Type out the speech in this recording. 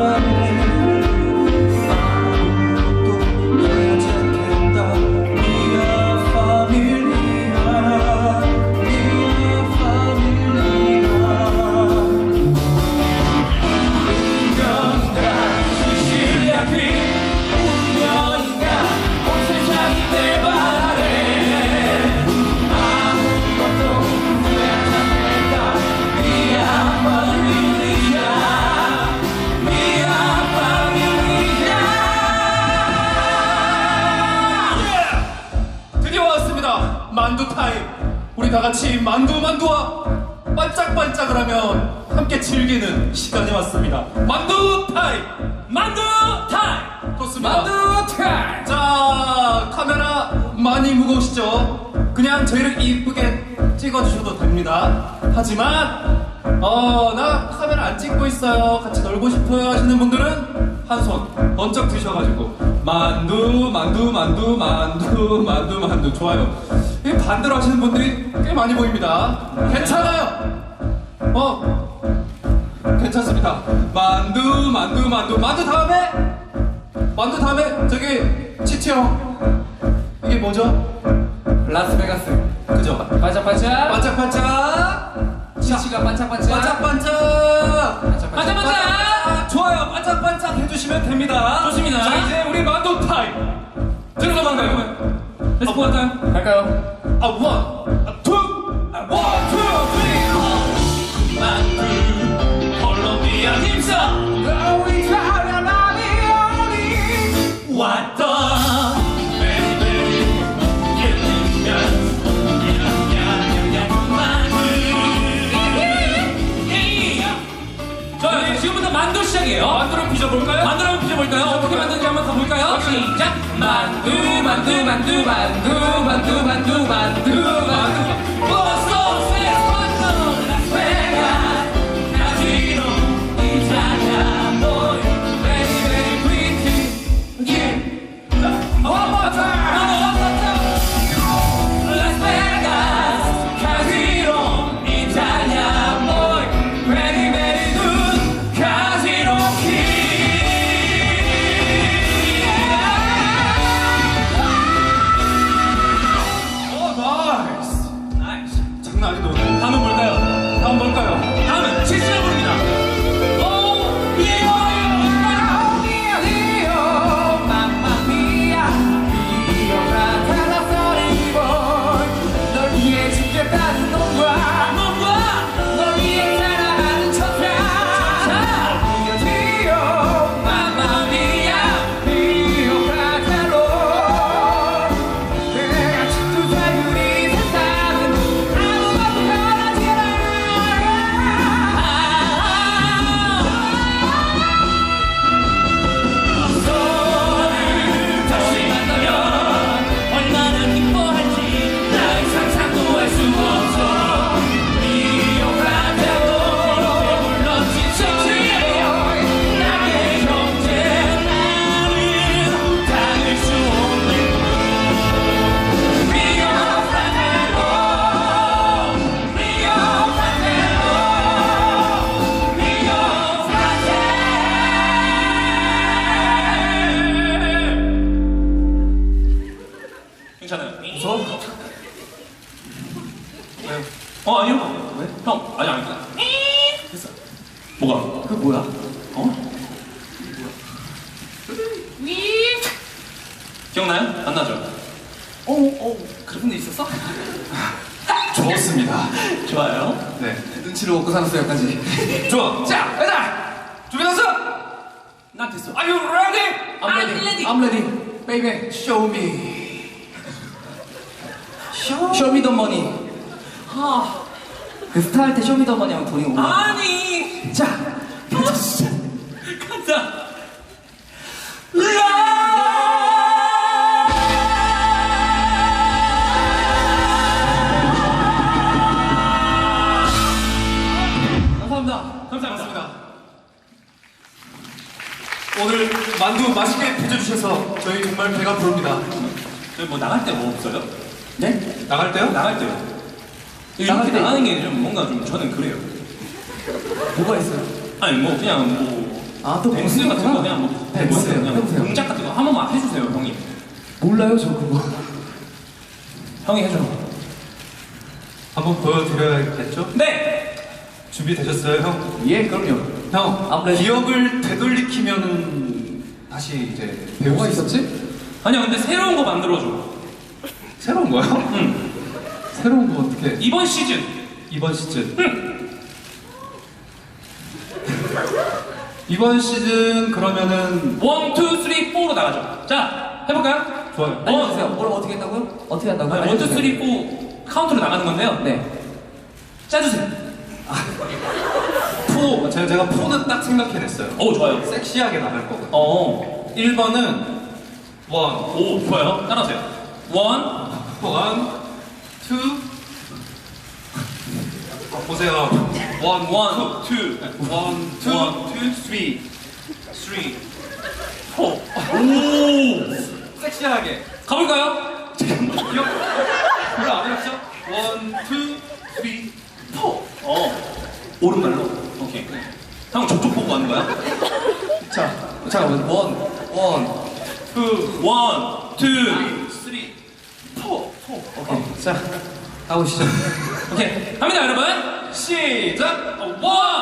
bottom 우리 다 같이 만두 만두와 반짝반짝을 하며 함께 즐기는 시간이 왔습니다. 만두 타임! 만두 타임! 좋습니다. 만두 타임! 자, 카메라 많이 무거우시죠? 그냥 저희를 이쁘게 찍어주셔도 됩니다. 하지만, 어, 나 카메라 안 찍고 있어요. 같이 놀고 싶어요 하시는 분들은 한 손 번쩍 드셔가지고, 만두, 만두, 만두, 만두, 만두, 만두. 좋아요. 이 반대로 하시는 분들이 꽤 많이 보입니다. 괜찮아요. 어, 괜찮습니다. 만두, 만두, 만두, 만두 다음에 만두 다음에 저기 치치 형 이게 뭐죠? 라스베가스 그죠? 반짝반짝 반짝반짝 치치가 반짝반짝 반짝반짝 반짝반짝! 좋아요 반짝반짝 해주시면 됩니다 좋습니다. 자 들어가면 안 가요? 레스포 갈까요? 어, 갈까요? 아, 우와! 만두 만두 만두 만두 만두 만두 만두 만두 왜요? 어 아니요. 왜? 형 아니 아니. 됐어. 뭐가? 그 뭐야? 어? 기억나요? 안 나죠? 어, 어, 그런 일 있었어? 좋습니다 좋아요. 네 눈치를 먹고 살았어요까지. 좋아 자 가자 준비됐어? 난 됐어. Are you ready? I'm ready. I'm ready baby show me show me the money 아, 그 스타 할 때 쇼미더머니 하면 돈이 오고 아니. 자 간다. 감사합니다 감사합니다. 오늘 만두 맛있게 빚어주셔서 저희 정말 배가 부릅니다 저희 뭐 나갈 때 뭐 없어요? 네? 나갈 때요? 나갈 때요. 이렇게 나갈 때 나가는 게 좀 뭔가 좀 저는 그래요. 뭐가 있어요? 아니 뭐 그냥 뭐 아 또 댄스 같은 거 그냥 뭐 댄스 뭐 그냥 해보세요 동작 같은 거 한 번만 해주세요 형이. 몰라요 저 그거 형이 해줘. 한번 보여드려야겠죠? 네. 준비되셨어요 형? 예 그럼요 형 아무래도- 기억을 되돌리키면은 다시 이제 배울 뭐가 수 있었지? 아니야 근데 새로운 거 만들어줘. 새로운 거요? 응. 새로운 거 어떻게 이번 시즌 이번 시즌 이번 시즌 그러면은 원, 투, 쓰리, 포로 나가죠. 자 해볼까요? 좋아요 알려주세요 뭐라 어떻게 했다고요? 어떻게 한다고요? 아니, 원, 투, 알려주세요. 쓰리, 포 카운트로 나가는 건데요. 네. 짜주세요. 포 제가 제가 포는 딱 생각해냈어요. 오 좋아요. 섹시하게 나갈 거거든요. 어. 1번은 원, 오 좋아요. 따라하세요. 원. 원, 투. 어, 보세요. 원, 원, 투, 원, 투, 원. 투, 쓰리, 쓰리. 포. 오. 섹시하게. 가볼까요? 기억. 별로 안 어렵죠? 원, 투, 쓰리, 포. 어. 오른발로. 오케이. 형 저쪽 보고 하는 거야? 자, 잠깐만. 원, 원. 투, 원, 투, 쓰리, 포, 포. 오케이. 자, 가보시죠. 오케이. 갑니다, 여러분. 시작. 어, 원,